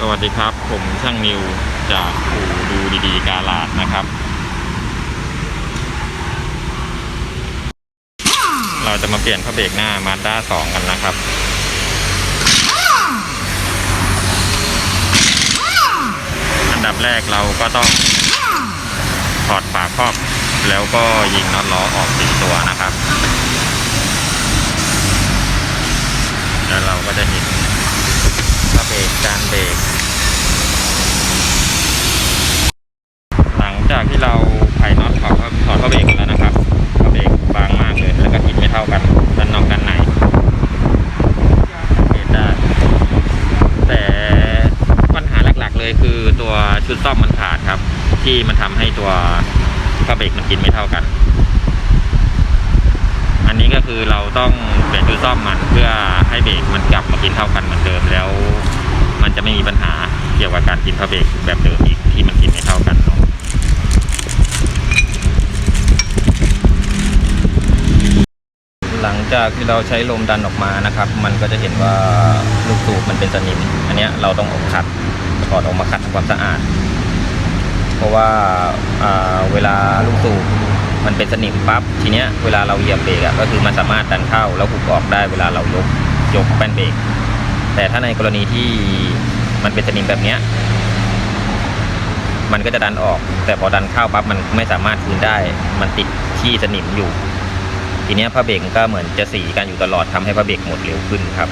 สวัสดีครับ ผมช่างนิวจากอู่ดูดีๆ กาลาดนะครับ เราจะมาเปลี่ยนพระเบรกหน้ามาด้า2กันนะครับ อันดับแรกเราก็ต้องถอดฝาครอบ แล้วก็ยิงน็อตล้อออกสี่ตัวนะครับ แล้วเราก็จะเห็นพระเบรกจานเบรก หลังจากที่เราไขน็อต ถอดถอดพระเบรกแล้วนะครับพระเบรกบางมากเลย แล้วก็กินไม่เท่ากันด้านนอกด้านในเห็นได้แต่ปัญหาหลักๆเลยคือตัวชุดซ่อมมันขาดครับ ที่มันทำให้ตัวพระเบรกมันกินไม่เท่ากัน อันนี้ก็คือเราต้องเปลี่ยนชุดซ่อมมันเพื่อให้เบรกมันกลับมากินเท่ากันเหมือนเดิมแล้ว มันจะไม่มีปัญหาเกี่ยวกับการกินพระเบรกแบบเดิมอีกที่มันกินไม่เท่ากันเนาะ หลังจากที่เราใช้ลมดันออกมานะครับ มันก็จะเห็นว่าลูกสูบมันเป็นสนิม อันนี้เราต้องออกขัดถอดออกมาขัดทำความสะอาด เพราะว่าาเวลาลูกสูบมันเป็นสนิมปั๊บทีเนี้ยเวลาเราเหยียบเบรกอะก็คือมันสามารถดันเข้าแล้วหุบออกได้เวลาเรายกยกแป้นเบรกแต่ถ้าในกรณีที่มันเป็นสนิมแบบเนี้ยมันก็จะดันออก แต่พอดันเข้าปั๊บมันไม่สามารถคืนได้ มันติดที่สนิมอยู่ ทีนี้ผ้าเบรกก็เหมือนจะสีกันอยู่ตลอดทำให้ผ้าเบรกหมดเร็วขึ้นครับ